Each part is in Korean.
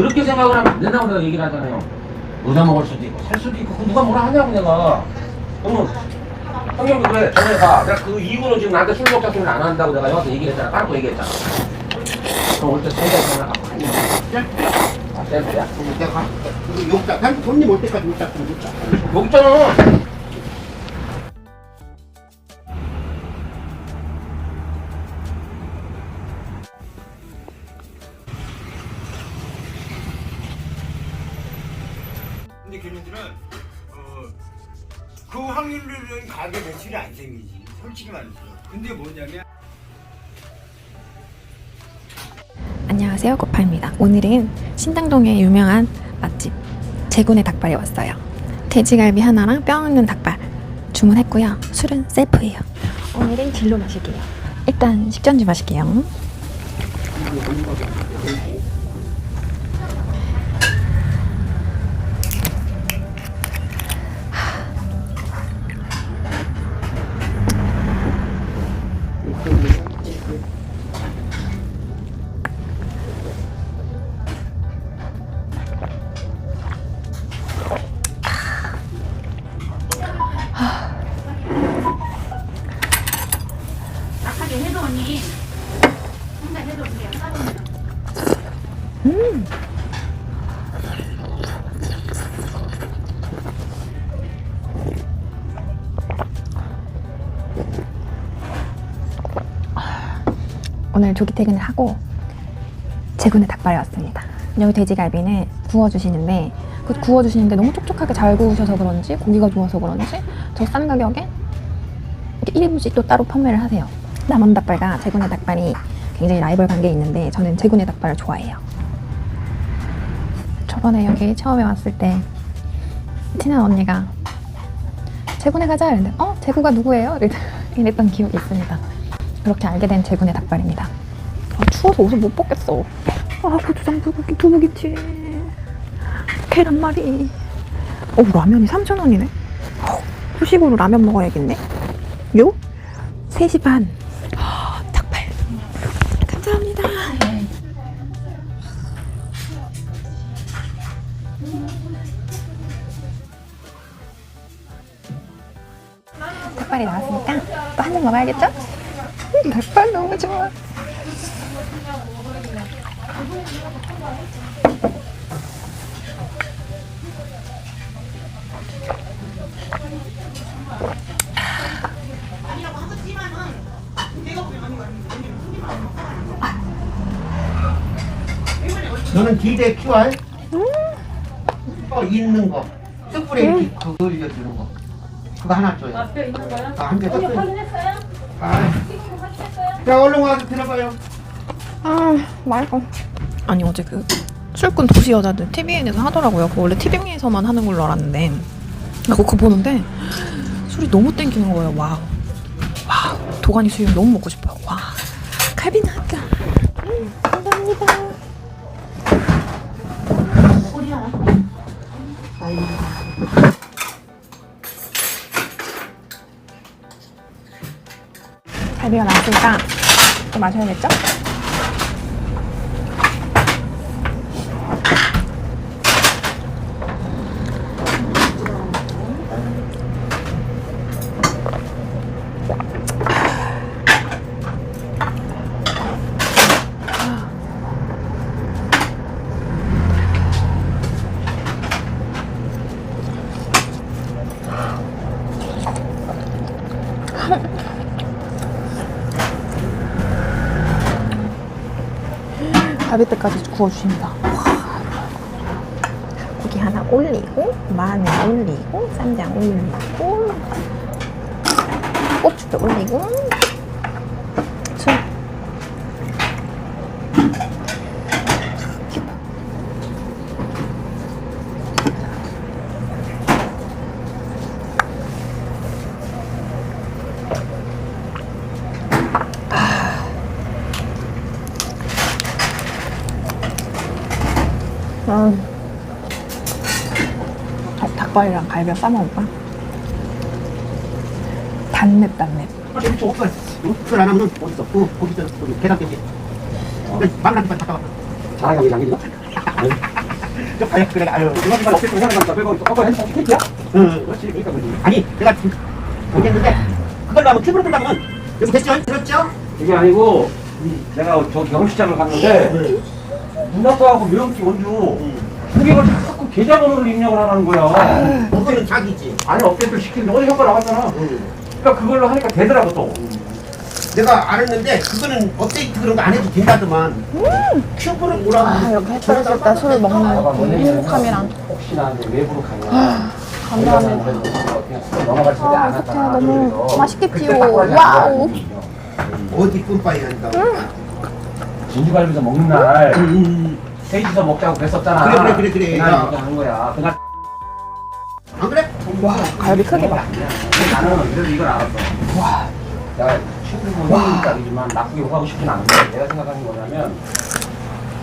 그렇게 생각을 하면 안 된다고 내가 얘기를 하잖아요. 얻어 먹을 수도 있고 살 수도 있고 그 누가 뭐라 하냐고 내가. 그러면 형님도 그래 전에 가. 내가 그 이후로 지금 나한테 술 먹자 소리를 안 한다고 내가 여기서 얘기를 했잖아. 까놓고 얘기했잖아. 그럼 올때 세대 전화 많이 아? 그럼 내가 가. 그리고 욕자. 난 손님 올 때까지 욕자 좀 욕자. 여기 있 근데 걔네들은 어, 그 확률로는 가게 매출이 안 생기지. 솔직히 말해서. 근데 뭐냐면 안녕하세요. 고파입니다. 오늘은 신당동의 유명한 맛집 제군의 닭발에 왔어요. 돼지갈비 하나랑 뼈 없는 닭발 주문했고요. 술은 셀프예요. 오늘은 진로 마실게요. 일단 식전주 마실게요 오늘 조기 퇴근을 하고 제군의 닭발에 왔습니다. 여기 돼지갈비는 구워주시는데 그 구워주시는데 너무 촉촉하게 잘 구우셔서 그런지 고기가 좋아서 그런지 더싼 가격에 이렇게 1인분씩 또 따로 판매를 하세요. 남원 닭발과 제군의 닭발이 굉장히 라이벌 관계에 있는데 저는 제군의 닭발을 좋아해요. 저번에 여기 처음에 왔을 때 친한 언니가 제군에 가자 이랬는데 어? 제구가 누구예요? 이랬- 이랬던 기억이 있습니다. 그렇게 알게 된 제군의 닭발입니다. 아, 추워서 옷을 못 벗겠어. 아, 고추장 불고기, 두부김치, 계란 말이. 어, 라면이 3,000원이네. 후식으로 라면 먹어야겠네. 요? 3시 반. 아, 닭발. 감사합니다. 닭발이 나왔으니까 또한잔 먹어야겠죠? 음, 닭발 너무 좋아. 너는 기대 QR? 어, 있는 거. 숯불에 이렇게 그거 올려주는 거. 그거 하나 줘요. 앞에 있는 거요? 아, 한 개. 언니 떴어요. 확인했어요? 아, 자, 얼른 와서 들어가요. 아, 말고. 아니 어제 그 술꾼 도시 여자들 TVN에서 하더라고요. 그거 원래 TV에서만 하는 걸로 알았는데 나 그거 보는데 술이 너무 땡기는 거예요. 와우. 와우. 도가니 수육 너무 먹고 싶어요. 와. 갈비 나왔다. 음, 감사합니다. 갈비가 나왔으니까 또 마셔야겠죠? 갈비뼈까지 구워주십니다. 고기 하나 올리고, 마늘 올리고, 쌈장 올리고, 고추도 올리고, 음. 어, 닭발이랑 갈비 싸먹을까? 단맵 단맵 좀 없어. 하면 어디 있어? 그, 거기 있어. 거기 계단 깨지. 망나니까 갔다 와. 자랑하게 남기지 마. 쪽파야 그래 아유 이거 이거 어떻게 하는 겁니까? 그거 그거 핸드폰 티켓이야? 응 그렇지 그러니까 그지. 아니 내가 모르겠는데 그걸로 하면 큐브로 여기 됐죠? 들었죠? 이게 아니고 내가 저 경시장을 갔는데 문학과하고 묘영기 원주 그게 자꾸 계좌번호를 입력을 하라는 거야. 그거는 자기지 아니 업데이트 시키는데 어디 효과 나왔잖아. 그러니까 그걸로 하니까 되더라고 또. 내가 알았는데 그거는 업데이트 그런 거 안 해도 된다더만 큐브로 뭐라고 아, 이렇게 햇볕을 때 술을 먹는 이 행복함이랑 혹시나 이제 외부로 가면 감사합니다. 텐데 안 아. 어떡해, 너무 맛있겠지요. 와우. 어디 뿜빠이 한다고 진주갈비에서 먹는 날 음, 세이지서 먹자고 그랬었잖아. 그래, 그래, 그래, 그래. 그날 야. 이렇게 하는 거야. 그날 안 그래? 와 갈비 크기 봐. 나는 그래도 이걸 알았어. 와. 내가 친구분 형이니까 그지만 나쁘게 욕하고 싶진 않은데 내가 생각하는 게 뭐냐면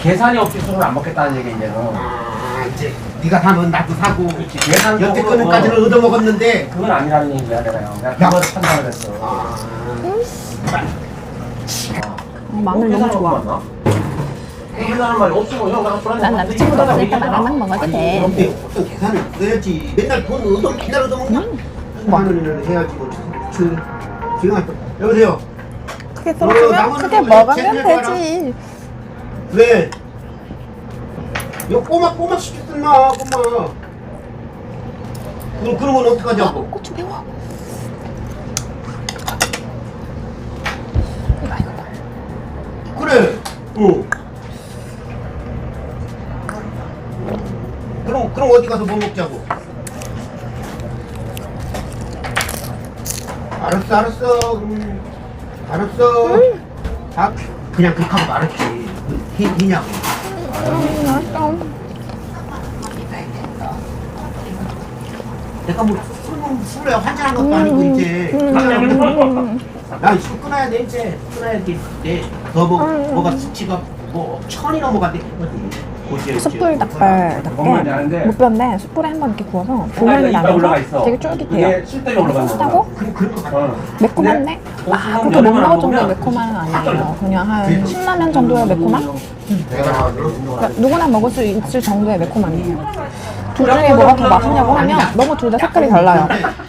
계산이 없이 술을 안 먹겠다는 얘기 이제는. 아 이제 네가 사면 나도 사고 그렇지 계산적으로 여태껏까지는 얻어 먹었는데 그건 아니라는 얘기야 내가요. 내가 야. 그걸 판단을 했어. 아, 어, 마늘 너무 좋아. 계산하는 말이 없으면 형 나가 술한 난 남자친구도 없으니까 마늘만 먹어도 돼. 근데 어떤 계산을 해야지 맨날 돈 얻어 맨날 얻어 먹냐? 만 원이라도 해야지 뭐 저, 지금 또 여보세요 크게 어, 썰어주면 나무는 크게 뭐 먹으면 되지. 왜? 요 꼬막 꼬막 시켰구나 꼬막 그럼 그런 건 어떡하자고 고추 매워. 그래. 응 그럼 그럼 어디 가서 뭐 먹자고? 알았어 알았어. 음, 알았어. 아 그냥 그렇게 하고 말았지. 히, 히냐고. 음. 내가 뭐 술은 술에 환장한 것도 아니고 이제. 음. 난술 끊어야 돼 이제. 끊어야 돼내 더뭐 음. 뭐가 수치가 뭐 천이 넘어간대 숯불 닭발답게 되는데. 무뼈인데 숯불에 한번 이렇게 구워서 이빨 올라가 나면서. 되게 쫄깃해요. 같아 어. 매콤한데? 아, 그렇게 못 먹을 정도의 매콤함은 아니에요. 그냥 한 신라면 정도의 매콤함? 그러니까 누구나 먹을 수 있을 정도의 매콤함이에요. 둘 중에 뭐가 더 맛있냐고 하면 너무 둘 다 색깔이 달라요.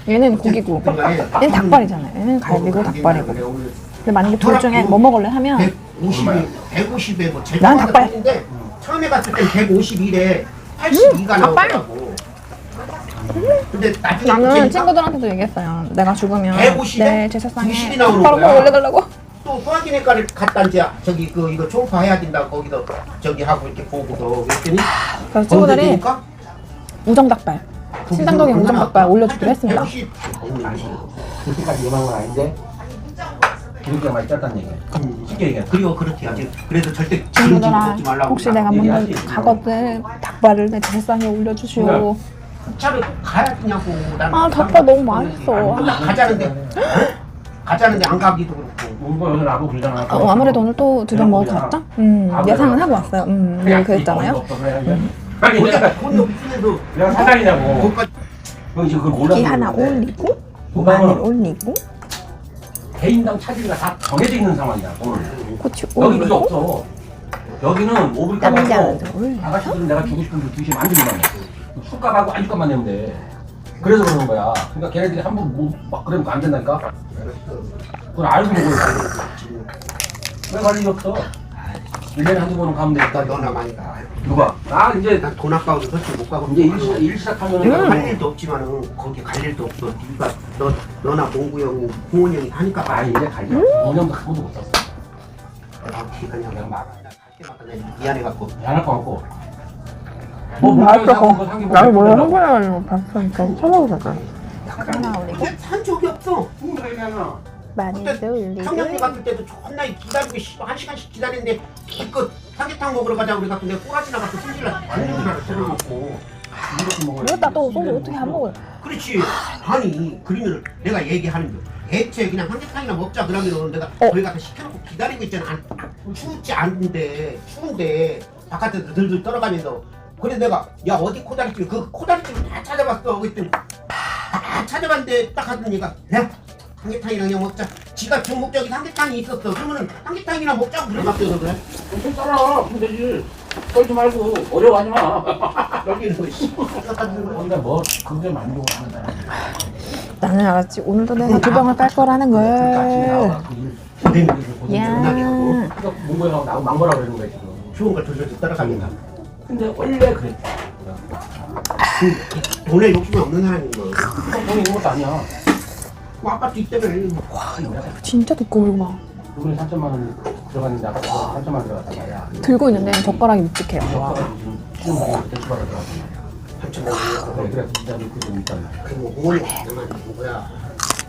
얘는 고기고, 얘는 닭발이잖아요. 얘는 갈비고 닭발이고. 근데 만약에 둘 중에 뭐 먹을래 하면 150에 150에 뭐 제일 난 닭발. 편인데 처음에 갔을 땐 151에 82가 닭발. 나오더라고 근데 나중에 나는 보니까 친구들한테도 얘기했어요. 내가 죽으면 150에 내 제사상에 90이 나오는 닭발 거야. 올려달라고. 또 소화기내과를 갔다 이제 저기 그 이거 초음파 해야 된다 거기서 저기 하고 이렇게 보고서 그랬더니 그래서 친구들이 우정닭발, 신당동에 우정닭발 올려주기로 했습니다. 150. 그렇게까지 건 아닌데 기름기가 많이 짰다는 얘기야. 쉽게 얘기해. 그리고 그렇게 하지 그래서 절대 친구들아, 먹지 말라고 혹시 내가 얘기하지. 가거든 닭발을 내 제사상에 올려주시오. 차를 가야 되냐고 나는 아, 닭발 너무 맛있어. 나 가자는데 가자는데 안 가기도 그렇고 나고 그러잖아. 어, 아무래도 오늘 또두번 먹을 것 같죠? 음, 예상은 하고 왔어요. 음, 늘 그랬잖아요. 아니 거기다가 내가 돈이 없으면서 내가 사장이냐고. 너 지금 그걸 몰라. 고기 하나 올리고 마늘 올리고 개인당 차지가 다 정해져 있는 상황이야. 오늘. 고추 여기 그게 없어. 여기는 오불값 쌈장 하고 올려서. 아가씨들은 내가 주고 싶은 그 두시면 안 준다며. 술값하고 안주값만 내면 돼. 그래서 그러는 거야. 그러니까 걔네들이 한번 뭐막 그러면 안 된다니까. 그걸 알고 먹어야지. 왜 관리 없어? 1년에 한두 번은 가면 나 되겠다. 너나 많이 가 누가? 나 이제 난 돈 아까워서 솔직히 못 가고 이제 일, 시- 일 시작하면 내가 할 일도 없지만은 거기 갈 일도 없어 네가 너, 너나 봉구 형이 홍원 형이 하니까 아 많이 이제 갈려. 5년도 한 번도 못 썼어. 내가 어떻게 그냥 막 갈때마다 내가 미안해갖고. 안할 거 같고. 뭐 상기 나를 몰라 한 번에 가지고 봤으니까 찾아보자. 하나 올리고 근데 산 적이 없어. 마늘 그때 올리고 청량리 갔을 때도 존나 기다리고 씨, 한 시간씩 기다리는데 기껏 삼계탕 먹으러 가자고 그래갖고 내가 꼬라지 나가서 승질나 죽는 줄 알았어 술 먹고 이렇게 먹어야 이러다. 또 소주 어떻게 안 먹어요? 그렇지. 아니 그러면 내가 얘기하는 거 대체 그냥 삼계탕이나 먹자 그러면은 내가 어. 거기 가서 시켜놓고 기다리고 있잖아. 안, 추웠지 않은데 추운데 바깥에서 들들 떨어가면서. 그래 내가 야 어디 코다리집 그 코다리집을 다 찾아봤어. 그랬더니 다 찾아봤는데 딱 하더니 얘가 야 삼계탕이랑 그냥 먹자. 지가 준 목적이 삼계탕이 있었어. 그러면은 삼계탕이나 먹자고 그래봤어 그래? 엄청 따라. 그럼 되지. 떨지 말고 어려워하지 마. 여기는 뭐 씨. 근데 뭐 그게 만족을 하는 사람. 나는 알았지. 오늘도 내가 두 병을 빨 거라는 걸. 야. 그러니까 문고형하고 나하고 망보라 그러는 거야 지금. 좋은 걸 돌려서 따라가겠다. 근데 원래 그래. 그 돈에 욕심이 없는 사람인 거. 그건 돈이 있는 것도 아니야. 뭐 아파트 있다며. 진짜 두꺼워 이거 봐. 그분이 3천만 원 들어갔는데 아까 3천만 원 들어갔단 말이야. 들고 있는데 젓가락이 묵직해요. 와. 지금 지금 대출받아 들어갔단 말이야. 한참 먹는 그래 그래 진짜 그좀 있단 말이야. 그리고 오늘 나만 있는 거야.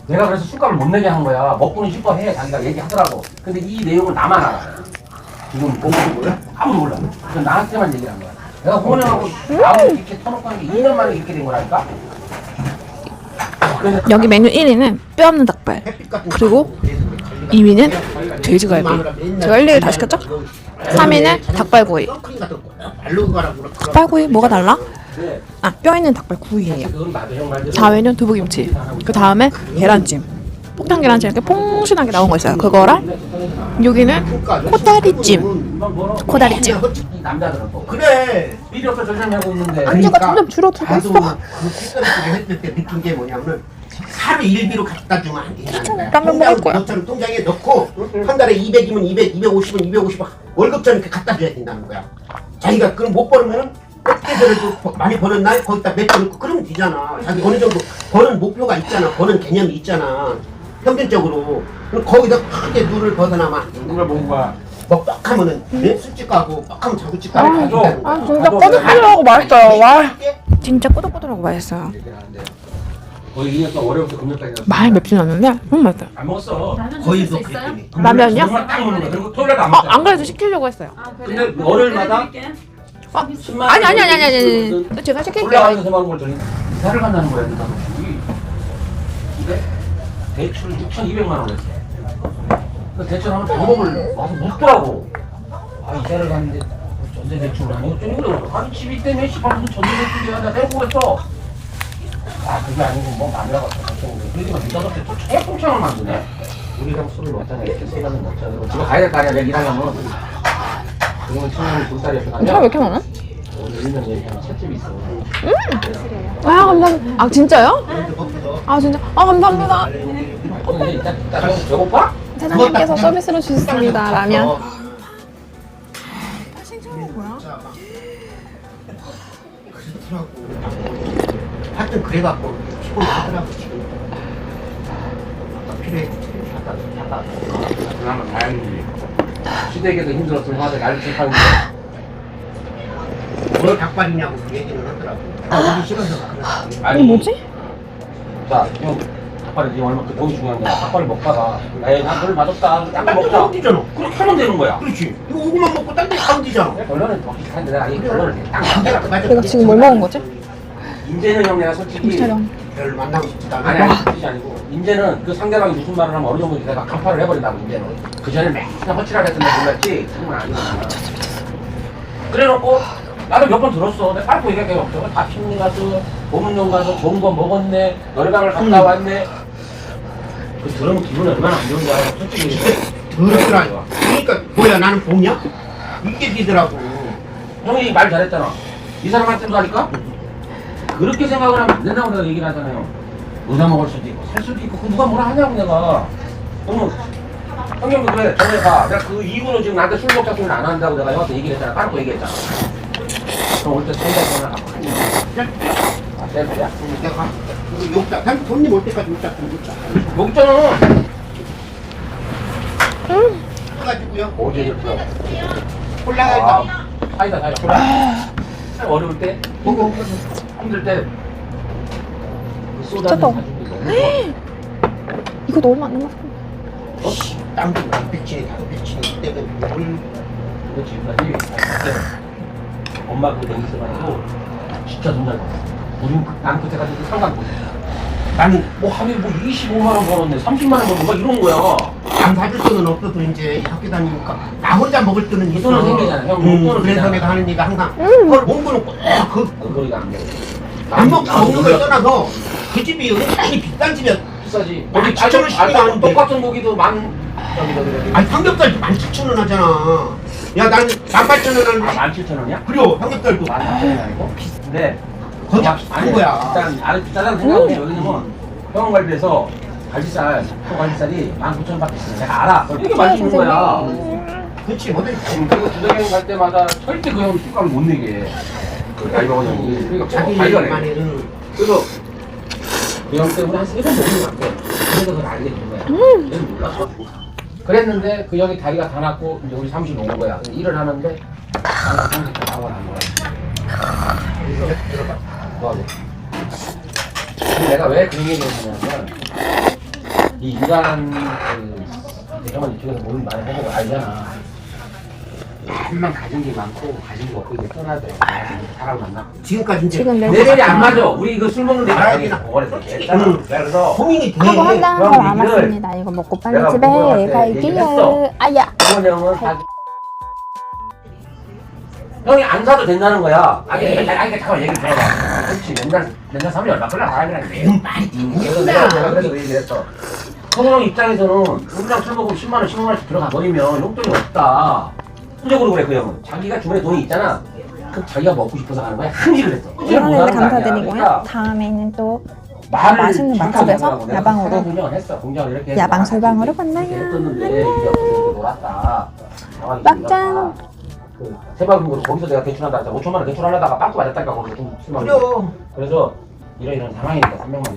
내가 그래서 술값을 못 내게 한 거야. 먹고는 싶어 해. 자기가 얘기하더라고. 근데 이 내용을 나만 알아. 지금 모르는 거야? 아무도 몰라. 그냥 나한테만 얘기를 한 거야. 내가 홍원영하고 나하고 이렇게 터놓고 한 게 2년 만에 이렇게 된 거라니까? 그래서 여기 메뉴 1위는 뼈 없는 닭발. 햇빛 같은 그리고 거 2위는 돼지갈비. 제가 1, 2위 다 시켰죠? 3위는 닭발구이. 닭발구이 뭐가 달라? 네. 아, 뼈 있는 닭발 구이예요. 그건 나도 형 말대로 4위는 두부김치. 그 다음에 계란찜. 폭탄 계란찜 이렇게 퐁신하게 나온 거 있어요. 그거랑 여기는 코다리찜. 코다리찜. 그래. 미리 없어 절찬히 하고 있는데 안주가 점점 줄어들고 있어. 그 느낀 게 뭐냐면 하루 일비로 갖다 주면 안 된다는 거야. 라면 먹을 거야. 너처럼 통장에 넣고 한 달에 200이면 200, 250은 250 월급처럼 이렇게 갖다 줘야 된다는 거야. 자기가 그럼 못 벌으면은 어떻게더라도 버- 많이 버는 날 거기다 몇번 넣고 그러면 되잖아. 자기 어느 정도 버는 목표가 있잖아. 버는 개념이 있잖아. 평균적으로. 그럼 거기다 크게 눈을 벗어나면 안 된다. 누굴 보고 가뭐 뻑하면은 예? 술집 가고 뻑하면 자구집 가고 아, 거야. 아, 진짜 꼬들꼬들하고 맛있어요. 와. 진짜 꼬들꼬들하고 맛있어요. 거의 2년 동안 월요일부터 금요일까지 많이 맵진 않는데 너무 맛있어요. 안 먹었어 거의 뭐? 그랬더니. 라면이요? 정말 딱 먹는 거야 그리고 토요일에 안 어, 먹잖아 안 그래도 시키려고 했어요. 아, 그래요? 근데 월요일마다 드릴게요. 아, 10만 아니 아니 아니 아니 아니. 아니. 제가 시킬게요. 올라가면서 많은 걸 저희 이사를 간다는 거야 그러니까 이게 대출 6,200만 원 했어 그 대출하면 방법을 와서 묻더라고 아 이사를 갔는데 전세 대출을 하니 어쩌니 그래 아니 집이 때문에 씨발 무슨 전세 대출이야 나 내고 그랬어 아 그게 아니고 뭐 마누라가 걱정돼 그러니까 미자한테 또 최풍창을 만드네 우리랑 술을 먹잖아 이렇게 세 잔을 먹잖아 집에 가야 될 거 아니야 내가 일하려면 그러면 친구는 둘살이 옆에 차가 왜 이렇게 많아? 오늘 일명 얘기하는 찻집이 있어 아 감사합니다. 아 진짜요? 아 진짜. 아 감사합니다. 일단 일단 배고파? 사장님께서 서비스로 주셨습니다. 라면. 하여튼 그래갖고 피곤하더라고 지금. 필요해. 잠깐 잠깐 그나마 다행이지 시댁에도 힘들었으면 화들 알뜰하는데 뭘 닭발이냐고 그 얘기는 하더라고. 아, 오기 싫어서 그래. 아니 뭐지? 자형 닭발이 지금 얼마 그 돈이 중요한 거야 닭발을 먹다가 에이 나별 맛없다 닭발 딴데 먹자 되잖아. 그렇게 하면 되는 거야 그렇지. 이거 오구만 먹고 딴데 가면 되잖아. 결론은 먹기 싫은데 내가 이 결론을 딱. 내가 지금 뭘 먹은 거지? 인제는 형 내가 솔직히. 별 만나고 싶지도 않아. 아니 아니 그게 아니고. 인제는 그 상대방이 무슨 말을 하면 어느 정도 내가 간파를 해버린다고 인제는. 그 전에 맨날 허칠하게 했던 데 몰랐지? 그건 아니야. 미쳤어 미쳤어. 그래놓고 나도 몇 번 들었어. 내가 빨고 얘기할 게 없어. 다 심리 가서 보문용 가서 좋은 거 먹었네 노래방을 갔다 왔네. 그 들으면 기분이 얼마나 안 좋은지 알아. 솔직히 그렇더라. 그러니까 뭐야 나는 봄이야? 이게 되더라고. 형이 말 잘했잖아. 이 사람한테도 하니까 그렇게 생각을 하면 안 된다고 내가 얘기를 하잖아요. 의사 먹을 수도 있고 살 수도 있고 그 누가 뭐라 하냐고 내가. 그러면 형님도 그래 전에 가 내가 그 이후로 지금 나한테 술 먹자 소리는 안 한다고 내가 형한테 얘기를 했잖아. 까놓고 얘기했잖아. 그럼 올때 상대 전화 갖고 아 셀프야? 내가 이거 욕자. 난 손님 올 때까지 욕자? 좀 욕자. 먹잖아 해가지고요. 어제 줬어 콜라가 아 사이다 사이다. 콜라. 어려울 때? 보고 힘들 때그 미쳤다. 이거 얼마 안 남았어. 땅도 안 빚지네 다도 빚지네 때문에 뭘 근데 지금까지 그때 엄마 그 냉이 써가지고 진짜 벌었어. 우린 그- 난 그때 가지고 상관 못 했어. 나는 뭐 하루에 뭐 25만 원 벌었네, 30만 원 벌었네, 막 이런 거야. 안 사줄 돈은 없어도 이제 학교 다니니까 나 혼자 먹을 돈은 있어. 돈은 생기잖아, 형. 음, 돈은 그래서 생기잖아. 내가 하는 얘기가 항상 그걸 공부는 꼭그 그 거리가 안 돼. 안 먹고 먹는 걸 떠나서 그 집이 굉장히 비싼 집이야. 비싸지. 만 거기 칠천 원씩이나 아, 하는데. 똑같은 고기도 만 저기 저기 저기. 아니 삼겹살도 만 칠천 원 하잖아. 야 나는 18,000원을 아, 17,000원이야? 그리고 형님들도 18,000원이 아니고? 근데 거기 막- 비싼 거야. 일단 아래 비싸다는 생각은 해. 왜냐면 병원 갈비에서 갈비살, 소 갈비살이 19,000원밖에 안 돼. 내가 알아. 되게 맛있는 거야. 그렇지 어디 음, 그리고 주정형 갈 때마다 절대 그 형이 술값을 못 내게. 그 나이버거 형이. 그러니까 자기 자기가 내. 만에 응. 그래서 그 형 때문에 한 세번 먹는 것 같아. 그래서 그걸 알게 된 거야. 얘는 몰랐어. 그랬는데 그 형이 다리가 다 났고 이제 우리 사무실 온 거야. 근데 일을 하는데 사무실 다 나와 난 거야. 그래서 들어봐. 근데 내가 왜 그런 얘기를 하냐면 이 인간 그 내가만 이쪽에서 몸 많이 해보고 알잖아. 한만 가진 게 많고 가진 게 없고 이게 떠나도 사람 만나. 지금까지 이제 지금 내 레벨이 안 맞아. 우리 이거 술 먹는데 알아야 알아야 되나? 그래서 얘기했잖아. 그래서 고민이 돼 하고 하고 얘기를 남았습니다. 이거 먹고 빨리 내가 집에 부모한테 얘기를 했어. 갈게요. 아야. 이원 형은 자기 형이 안 사도 된다는 거야. 아니, 아니, 아니, 잠깐만 얘기 들어봐. 그렇지, 맨날, 맨날 사면 얼마 걸려 되는데. 음, 말이 그래서 내가, 내가 그래서 그 얘기를 했어. 성훈 형 입장에서는 우리랑 술 먹으면 10만 원, 15만 원씩 들어가 버리면 용돈이 없다. 순적으로 그래, 그 형은. 자기가 주머니에 돈이 있잖아. 그럼 자기가 먹고 싶어서 가는 거야. 흥직을 했어. 흥직을 못 이번에는 하는 거 아니야. 감사드리고요. 그러니까 다음에는 또 말을 맛있는 맛집에서 하더라고. 내가 야방으로. 했어. 공정을 이렇게 야방 해서 술방으로 이렇게 만나요. 했었는데 이게 없어서 놀았다. 상황이 막장. 이렇다. 그 세발금으로 거기서 내가 대출한다 했잖아. 5천만 원 대출하려다가 빵꾸 맞았다니까 거기서 좀 술만 그래 그래서 이런 이런 상황이니까 300만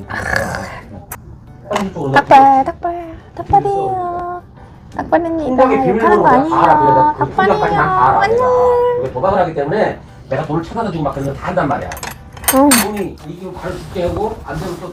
원 닭발 닭발 닭발이에요. 닭발입니다. 비밀번호 욕하는 거 내가 다 알아. 아니에요. 그. 닭발이에요. 내가. 이거 도박을 하기 때문에 내가 돈을 찾아다 주고 막 그런 거다 한단 말이야. 응. 돈이 이기고 바로 죽게 하고 안 되면 또